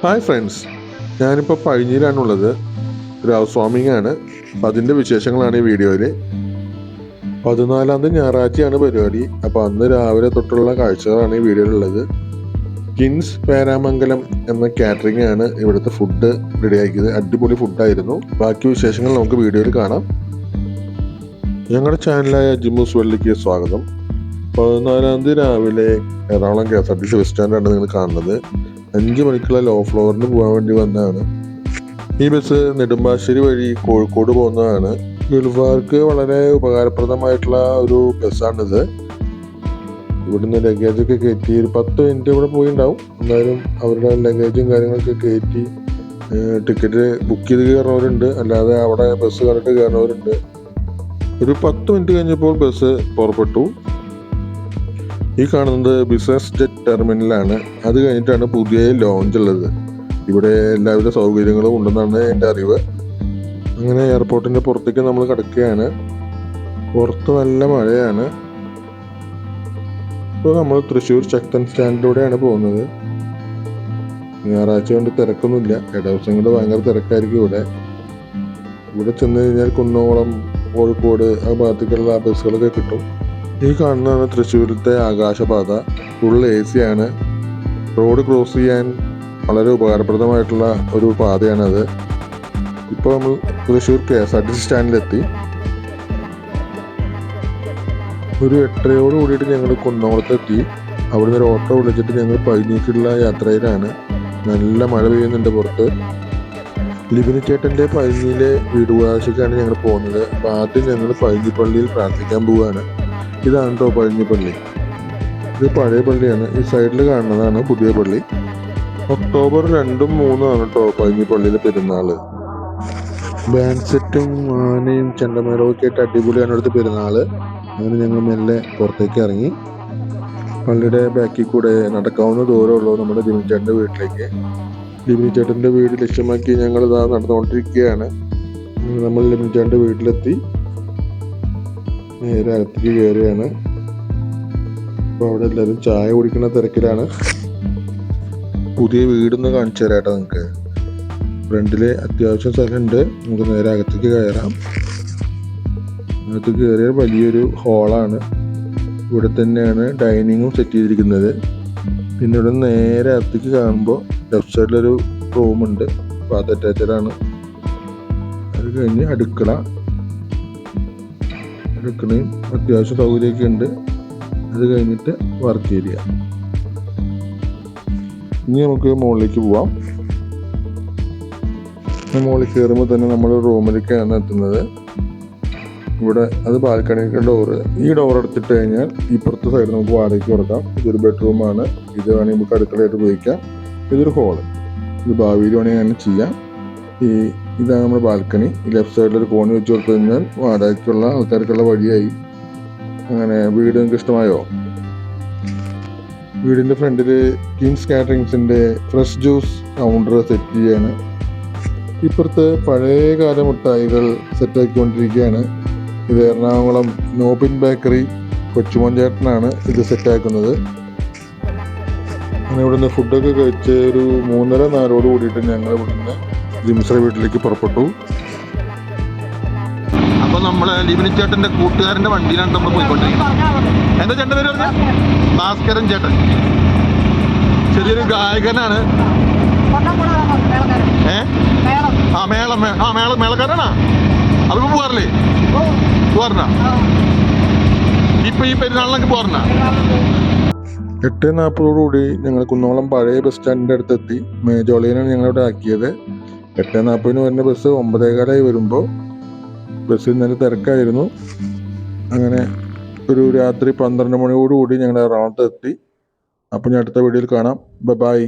Hi friends ഞാനിപ്പോൾ പഴഞ്ഞിയിലാണുള്ളത്. ഒരു house warming ആണ് അതിന്റെ വിശേഷങ്ങളാണ് ഈ വീഡിയോയിൽ പതിനാലാം തീയതി ഞായറാഴ്ചയാണ് പരിപാടി. അപ്പോൾ അന്ന് രാവിലെ തൊട്ടുള്ള കാഴ്ചകളാണ് ഈ വീഡിയോയിലുള്ളത്. കിൻസ് പേരാമംഗലം എന്ന കാറ്ററിംഗ് ആണ് ഇവിടുത്തെ ഫുഡ് റെഡിയാക്കിയത് അടിപൊളി ഫുഡായിരുന്നു ബാക്കി വിശേഷങ്ങൾ നമുക്ക് വീഡിയോയിൽ കാണാം. ഞങ്ങളുടെ ചാനലായ ജിമ്മൂസ് വെള്ളിക്ക് സ്വാഗതം. പതിനാലാം തീയതി രാവിലെ Ernakulam K S R T C bus സ്റ്റാൻഡാണ് നിങ്ങൾ കാണുന്നത്. അഞ്ച് മണിക്കുള്ള ലോ ഫ്ലോറിന് പോകാൻ വേണ്ടി വന്നതാണ്. ഈ ബസ് നെടുമ്പാശ്ശേരി വഴി കോഴിക്കോട് പോകുന്നതാണ്. ഗൾഫുകാർക്ക് വളരെ ഉപകാരപ്രദമായിട്ടുള്ള ഒരു ബസ്സാണിത് ഇവിടുന്ന് ലഗേജൊക്കെ കയറ്റി ഒരു പത്ത് മിനിറ്റ് ഇവിടെ പോയി ഉണ്ടാവും എന്തായാലും അവരുടെ ലഗേജും കാര്യങ്ങളൊക്കെ കയറ്റി ടിക്കറ്റ് ബുക്ക് ചെയ്ത് കയറുന്നവരുണ്ട്. അല്ലാതെ അവിടെ ബസ് കണ്ടിട്ട് കയറുന്നവരുണ്ട്. ഒരു പത്ത് മിനിറ്റ് കഴിഞ്ഞപ്പോൾ ബസ് പുറപ്പെട്ടു. ഈ കാണുന്നത് ബിസിനസ് ജെറ്റ് ടെർമിനലാണ് അത് കഴിഞ്ഞിട്ടാണ് പുതിയ ലോഞ്ച് ഉള്ളത്. ഇവിടെ എല്ലാവിധ സൗകര്യങ്ങളും ഉണ്ടെന്നാണ് എന്റെ അറിവ്. അങ്ങനെ എയർപോർട്ടിന്റെ പുറത്തേക്ക് നമ്മൾ കിടക്കുകയാണ്. പുറത്ത് നല്ല മഴയാണ്. ഇപ്പോൾ നമ്മൾ തൃശ്ശൂർ ശക്തൻ സ്റ്റാൻഡിലൂടെയാണ് പോകുന്നത്. ഞായറാഴ്ച കൊണ്ട് തിരക്കൊന്നുമില്ല. ഇടവശങ്ങൾ ഭയങ്കര തിരക്കായിരിക്കും ഇവിടെ. ഇവിടെ ചെന്ന് കഴിഞ്ഞാൽ കുന്നോളം കോഴിക്കോട് ആ ഭാഗത്തേക്കുള്ള ബസ്സുകളൊക്കെ കിട്ടും. ഈ കാണുന്നതാണ് തൃശ്ശൂരത്തെ ആകാശപാത. ഫുൾ എ സി ആണ്. റോഡ് ക്രോസ് ചെയ്യാൻ വളരെ ഉപകാരപ്രദമായിട്ടുള്ള ഒരു പാതയാണത്. ഇപ്പോൾ നമ്മൾ Thrissur K S R T C സ്റ്റാൻഡിലെത്തി. ഒരു എട്ടരയോട് കൂടിയിട്ട് ഞങ്ങൾ കുന്നോളത്തെത്തി അവിടുന്ന് ഒരു ഓട്ടോ വിളിച്ചിട്ട് ഞങ്ങൾ പൈനീക്കുള്ള യാത്രയിലാണ്. നല്ല മഴ പെയ്യുന്നുണ്ട് പുറത്ത്. ലിബിനി ചേട്ടന്റെ പൈനിയിലെ വീടുവാശിക്കാണ് ഞങ്ങൾ പോകുന്നത്. അപ്പോൾ ആദ്യം ഞങ്ങൾ പൈഞ്ഞിപ്പള്ളിയിൽ പ്രാർത്ഥിക്കാൻ പോവുകയാണ്. ഇതാണ് കേട്ടോ പഴഞ്ഞിപ്പള്ളി ഇത് പഴയ പള്ളിയാണ്. ഈ സൈഡിൽ കാണുന്നതാണ് പുതിയ പള്ളി. ഒക്ടോബർ രണ്ടും മൂന്നും ആണ് കേട്ടോ പഴഞ്ഞിപ്പള്ളിയിലെ പെരുന്നാൾ ബാൻഡ് സെറ്റും ആനയും ചെണ്ടമേളവും ഒക്കെ ആയിട്ട് അടിപൊളിയാണ് അടുത്ത് പെരുന്നാൾ അങ്ങനെ ഞങ്ങൾ മെല്ലെ പുറത്തേക്ക് ഇറങ്ങി. പള്ളിയുടെ ബാക്കിൽ കൂടെ നടക്കാവുന്ന ദൂരമുള്ളൂ നമ്മുടെ ലിമിച്ചേട്ടന്റെ വീട്ടിലേക്ക്. ലിമിച്ചേട്ടന്റെ വീട് ലക്ഷ്യമാക്കി ഞങ്ങൾ ഇതാ നടന്നുകൊണ്ടിരിക്കുകയാണ് നമ്മൾ ലിമിച്ചേട്ടന്റെ വീട്ടിലെത്തി. നേരെ അകത്തേക്ക് കയറുകയാണ് അപ്പോൾ അവിടെ എല്ലാവരും ചായ കുടിക്കുന്ന തിരക്കിലാണ്. പുതിയ വീടൊന്ന് കാണിച്ചു തരാം കേട്ടോ നിങ്ങൾക്ക്. ഫ്രണ്ടിൽ അത്യാവശ്യം സ്ഥലമുണ്ട്. നമുക്ക് നേരെ അകത്തേക്ക് കയറാം. അകത്ത് കയറിയ വലിയൊരു ഹോളാണ്. ഇവിടെ തന്നെയാണ് ഡൈനിങ്ങും സെറ്റ് ചെയ്തിരിക്കുന്നത്. പിന്നെ ഇവിടെ നേരെ അകത്തേക്ക് കാണുമ്പോൾ ലെഫ്റ്റ് സൈഡിലൊരു റൂമുണ്ട്. അപ്പോൾ അത് അറ്റാച്ചഡാണ്. അത് കഴിഞ്ഞ് അടുക്കള. അടുക്കളയും അത്യാവശ്യം സൗകര്യമൊക്കെ ഉണ്ട്. അത് കഴിഞ്ഞിട്ട് വർക്ക് ഏരിയ ഇനി നമുക്ക് മുകളിലേക്ക് പോവാം. മുകളിൽ കയറുമ്പോൾ തന്നെ നമ്മൾ റൂമിലേക്കാണ് എത്തുന്നത്. ഇവിടെ അത് ബാൽക്കണിക്ക് ഡോറ് ഈ ഡോർ എടുത്തിട്ട് കഴിഞ്ഞാൽ ഇപ്പുറത്തെ സൈഡ് നമുക്ക് വാടകയ്ക്ക് കൊടുക്കാം. ഇതൊരു ബെഡ്റൂമാണ് ഇത് വേണമെങ്കിൽ നമുക്ക് അടുക്കളയായിട്ട് ഉപയോഗിക്കാം. ഇതൊരു ഹോൾ ഇത് ഭാവിയിൽ വേണമെങ്കിൽ അങ്ങനെ ചെയ്യാം. ഈ ഇതാണ് നമ്മുടെ ബാൽക്കണി. ലെഫ്റ്റ് സൈഡിൽ ഒരു കോണി വെച്ച് കൊടുത്തു കഴിഞ്ഞാൽ വാടകയ്ക്കുള്ള ആൾക്കാർക്കുള്ള വഴിയായി. അങ്ങനെ വീട് നിങ്ങൾക്ക് ഇഷ്ടമായോ? വീടിന്റെ ഫ്രണ്ടിൽ കിങ്സ് കാറ്ററിങ്സിന്റെ ഫ്രഷ് ജ്യൂസ് കൗണ്ടർ സെറ്റ് ചെയ്യാണ്. ഇപ്പുറത്ത് പഴയകാല മിഠായികൾ സെറ്റാക്കിക്കൊണ്ടിരിക്കുകയാണ് ഇത് എറണാകുളം നോബിൻ ബേക്കറി കൊച്ചുമോൻ ചേട്ടനാണ് ഇത് സെറ്റാക്കുന്നത് അങ്ങനെ ഇവിടുന്ന് ഫുഡൊക്കെ കഴിച്ച് ഒരു മൂന്നര നാലോട് കൂടിയിട്ട് ഞങ്ങൾ ഇവിടുന്ന് ജിംസറ വീട്ടിലേക്ക് പുറപ്പെട്ടു. അപ്പൊ നമ്മൾ ലിബിനി ചേട്ടന്റെ കൂട്ടുകാരന്റെ വണ്ടിയിലാണ് നമ്മൾ പോയിക്കൊണ്ടിരിക്കുന്നത്. എന്താ ചേട്ടൻ പേര് പറഞ്ഞ? ഭാസ്കരൻ ചേട്ടൻ. ചെറിയൊരു ഗായകനാണ്. ഏ? ആ മേളം ആ മേള മേളക്കാരനാ? അതൊക്കെ പോകാറില്ലേ പോകാറുണ്ടാ ഇപ്പൊ ഈ പെരുന്നാളിനൊക്കെ പോകാറുണ്ടാ എട്ട് നാൽപ്പതോടുകൂടി ഞങ്ങൾ കുന്നോളം പഴയ ബസ് സ്റ്റാൻഡിന്റെ അടുത്തെത്തി. ജോളിയനാണ് ഞങ്ങളിവിടെ ആക്കിയത്. എട്ട് നാൽപ്പതിന് വരുന്ന ബസ് ഒമ്പതേകാലായി വരുമ്പോൾ ബസ്സിൽ നല്ല തിരക്കായിരുന്നു. അങ്ങനെ ഒരു രാത്രി പന്ത്രണ്ട് മണിയോടുകൂടി ഞങ്ങൾ എറണാകുളത്ത് എത്തി അപ്പം ഞാൻ അടുത്ത വീഡിയോയിൽ കാണാം. ബൈ